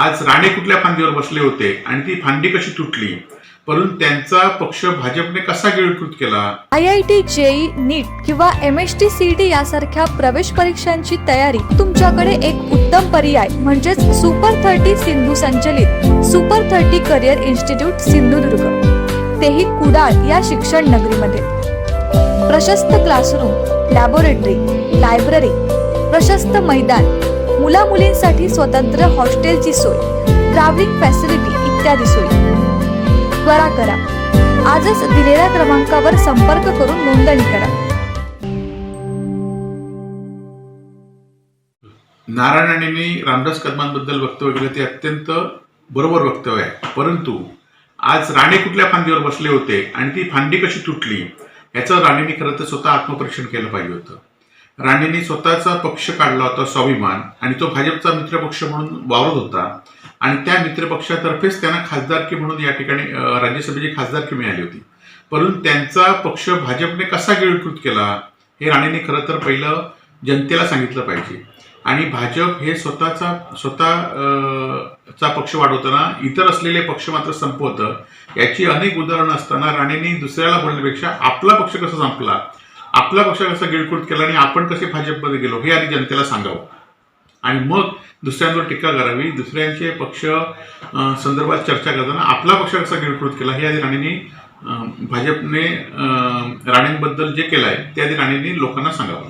आज राणे कुठल्या फांदीवर बसले होते आणि ती फांदी कशी तुटली? परंतु त्यांचा पक्ष भाजपने कसा गिळकृत केला? I I T JEE NEET किंवा M S T C D यासारख्या प्रवेश परीक्षांची तयारी तुमच्याकडे एक उत्तम पर्याय म्हणजेच सुपर थर्टी सिंधू संचलित super thirty career institute Sindhudurg. तेही कुडाळ या शिक्षण नगरीमध्ये. प्रशस्त क्लासरूम लॅबोरेटरी लायब्ररी प्रशस्त मैदान मुला मुलींसाठी स्वतंत्र हॉस्टेलची सोय ट्रॅव्हलिंग फॅसिलिटी इत्यादी सोयी. त्वरा करा. आजच दिलेल्या क्रमांकावर संपर्क करून नोंदणी करा. नारायणांनी रामदास कदमांबद्दल वक्तव्य केलं ते अत्यंत बरोबर वक्तव्य आहे. परंतु आज राणे कुठल्या फांदीवर बसले होते आणि ती फांदी कशी तुटली याचं राणेंनी खरं तर स्वतः आत्मपरीक्षण केलं पाहिजे होतं. राणेंनी स्वतःचा पक्ष काढला होता स्वाभिमान आणि तो भाजपचा मित्रपक्ष म्हणून वावरत होता. आणि त्या मित्रपक्षातर्फेच त्यांना खासदारकी म्हणून या ठिकाणी राज्यसभेची खासदारकी मिळाली होती. परंतु त्यांचा पक्ष भाजपने कसा गिळकृत केला हे राणेंनी खरं तर पहिलं जनतेला सांगितलं पाहिजे. आणि भाजप हे स्वतःचा स्वतः अं, चा पक्ष वाढवताना इतर असलेले पक्ष मात्र संपवतं. याची अनेक उदाहरणं असताना राणेंनी दुसऱ्याला बोलण्यापेक्षा आपला पक्ष कसा संपला आपला पक्ष कसा गिळकूट केला आणि आपण कसे भाजपमध्ये गेलो हे आधी जनतेला सांगावं. आणि मग दुसऱ्यांवर टीका करावी दुसऱ्यांचे पक्ष संदर्भात चर्चा करताना आपला पक्ष कसा गिळकृत केला हे आधी राणेंनी भाजपने राणेंबद्दल जे केलं आहे ते आधी राणेंनी लोकांना सांगावं.